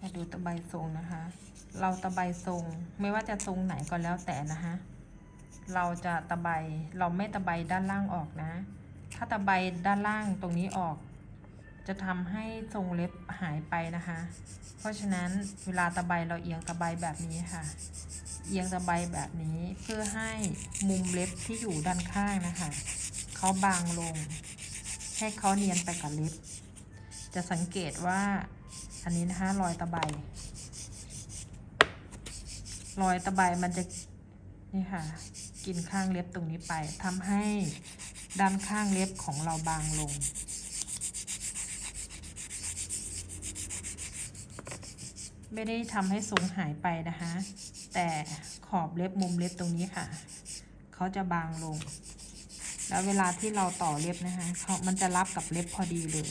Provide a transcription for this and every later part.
มาดูตะไบทรงนะคะ เราตะไบทรงไม่ว่าจะทรงไหนก็แล้วแต่นะคะ เราจะตะไบเราไม่ตะไบด้านล่างออกนะ ถ้าตะไบด้านล่างตรงนี้ออก จะทำให้ทรงเล็บหายไปนะคะ เพราะฉะนั้นเวลาตะไบเราเอียงตะไบแบบนี้ค่ะ เอียงตะไบแบบนี้เพื่อให้มุมเล็บที่อยู่ด้านข้างนะคะเขาบางลง ให้เขาเนียนไปกับเล็บ จะสังเกตว่า อันนี้นะคะรอยตะไบรอยตะไบมันจะนี่ค่ะ กินข้างเล็บตรงนี้ไปทำให้ด้านข้างเล็บของเราบางลง ไม่ได้ทำให้ทรงหายไปนะคะ แต่ขอบเล็บมุมเล็บตรงนี้ค่ะ เขาจะบางลง แล้วเวลาที่เราต่อเล็บนะคะเขามันจะรับกับเล็บพอดีเลย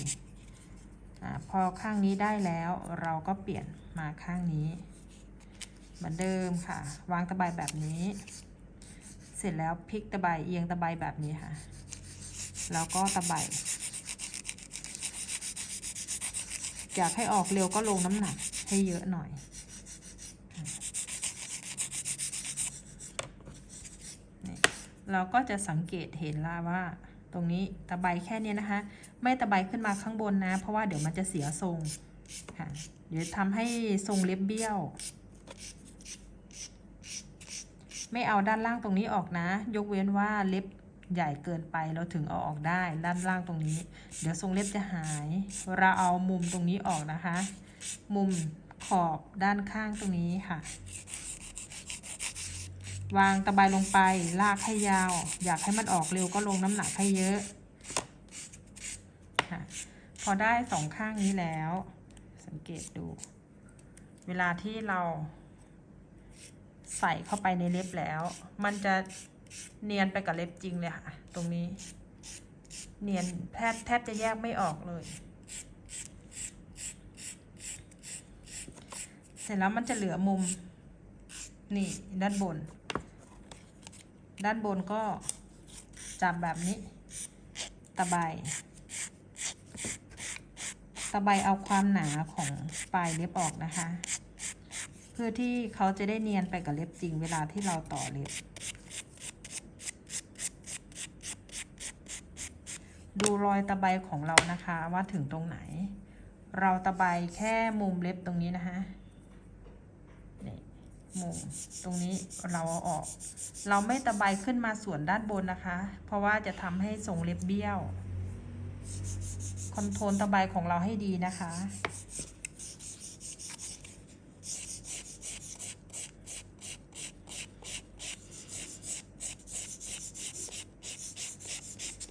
อพอข้างนี้ได้แล้วเราก็เปลี่ยนมาข้างนี้ เหมือนเดิมค่ะ วางตะไบแบบนี้ เสร็จแล้วพลิกตะไบเอียงตะไบแบบนี้ค่ะ แล้วก็ตะไบอยากให้ออกเร็วก็ลงน้ำหนักให้เยอะหน่อยเราก็จะสังเกตเห็นละว่า ตรงนี้ตะไบแค่เนี้ยนะคะ ไม่ตะไบขึ้นมาข้างบนนะ เพราะว่าเดี๋ยวมันจะเสียทรงค่ะเดี๋ยวทำให้ทรงเล็บเบี้ยว ไม่เอาด้านล่างตรงนี้ออกนะ ยกเว้นว่าเล็บใหญ่เกินไปเราถึงเอาออกได้ด้านล่างตรงนี้ เดี๋ยวทรงเล็บจะหาย เราเอามุมตรงนี้ออกนะคะ มุมขอบด้านข้างตรงนี้ค่ะ วางตะไบลงไป ลากให้ยาว อยากให้มันออกเร็วก็ลงน้ำหนักให้เยอะค่ะพอได้สองข้างนี้แล้ว สังเกตดู เวลาที่เราใส่เข้าไปในเล็บแล้ว มันจะเนียนไปกับเล็บจริงเลยค่ะ ตรงนี้ เนียนแทบแทบจะแยกไม่ออกเลย เสร็จแล้วมันจะเหลือมุม นี่ด้านบน ด้านบนก็จับแบบนี้ ตะไบตะไบเอาความหนาของปลายเล็บออกนะคะ เพื่อที่เขาจะได้เนียนไปกับเล็บจริงเวลาที่เราต่อเล็บ ดูรอยตะไบของเรานะคะว่าถึงตรงไหน เราตะไบแค่มุมเล็บตรงนี้นะคะ มุมตรงนี้เราเอาออก เราไม่ตะไบขึ้นมาส่วนด้านบนนะคะ เพราะว่าจะทำให้ทรงเล็บเบี้ยว คอนโทรลตะไบของเราให้ดีนะคะ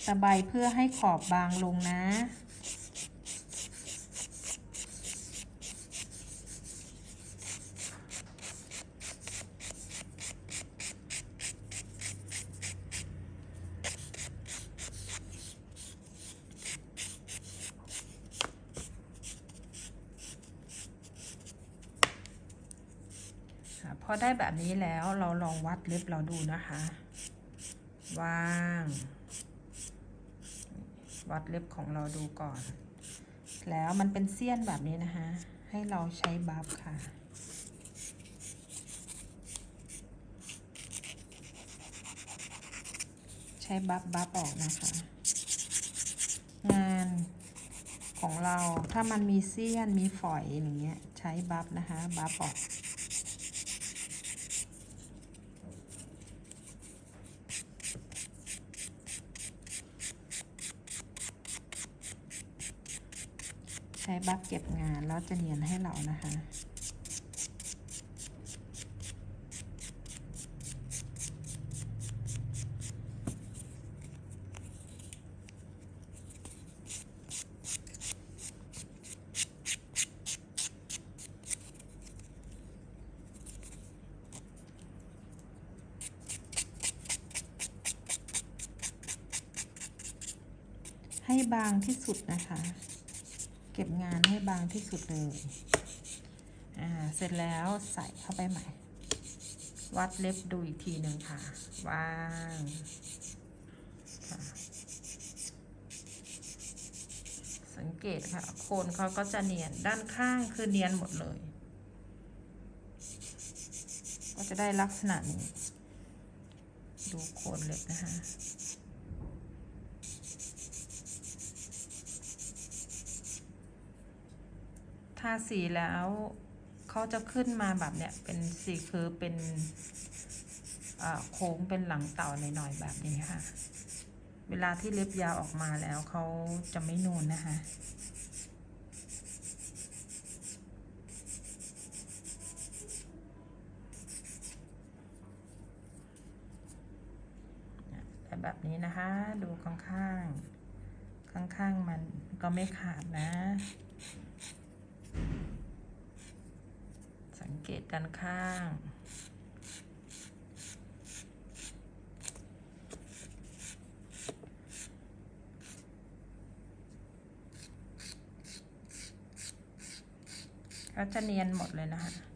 ตะไบเพื่อให้ขอบบางลงนะ พอได้แบบนี้แล้วเราลองวัดเล็บเราดูนะคะวาง วัดเล็บของเราดูก่อน แล้วมันเป็นเสี้ยนแบบนี้นะคะ ให้เราใช้บัฟค่ะใช้บัฟบัฟออกนะคะ งานของเราถ้ามันมีเสี้ยนมีฝอยอย่างเงี้ย ใช้บัฟนะคะ บัฟออก ช้บัฟเก็บงานแล้วจะเนียนให้เรานะคะให้บางที่สุดนะคะ เก็บงานให้บางที่สุดเลย อ่า เสร็จแล้วใส่เข้าไปใหม่ วัดเล็บดูอีกทีหนึ่งค่ะวางค่ะสังงเกตค่ะ โคนเขาก็จะเนียน ด้านข้างคือเนียนหมดเลย ก็จะได้ลักษณะนี้ ดูโคนเล็บนะคะ ทาสีแล้วเขาจะขึ้นมาแบบเนี้ยเป็นสีคือเป็นโค้งเป็นหลังเต่าหน่อยๆแบบนี้ค่ะ เวลาที่เล็บยาวออกมาแล้วเขาจะไม่นูนนะคะแต่แบบนี้นะคะ ดูข้างๆ ข้างๆ มันก็ไม่ขาดนะ สัง เกตด้านข้าง ก็จะเนียนหมดเลยนะคะ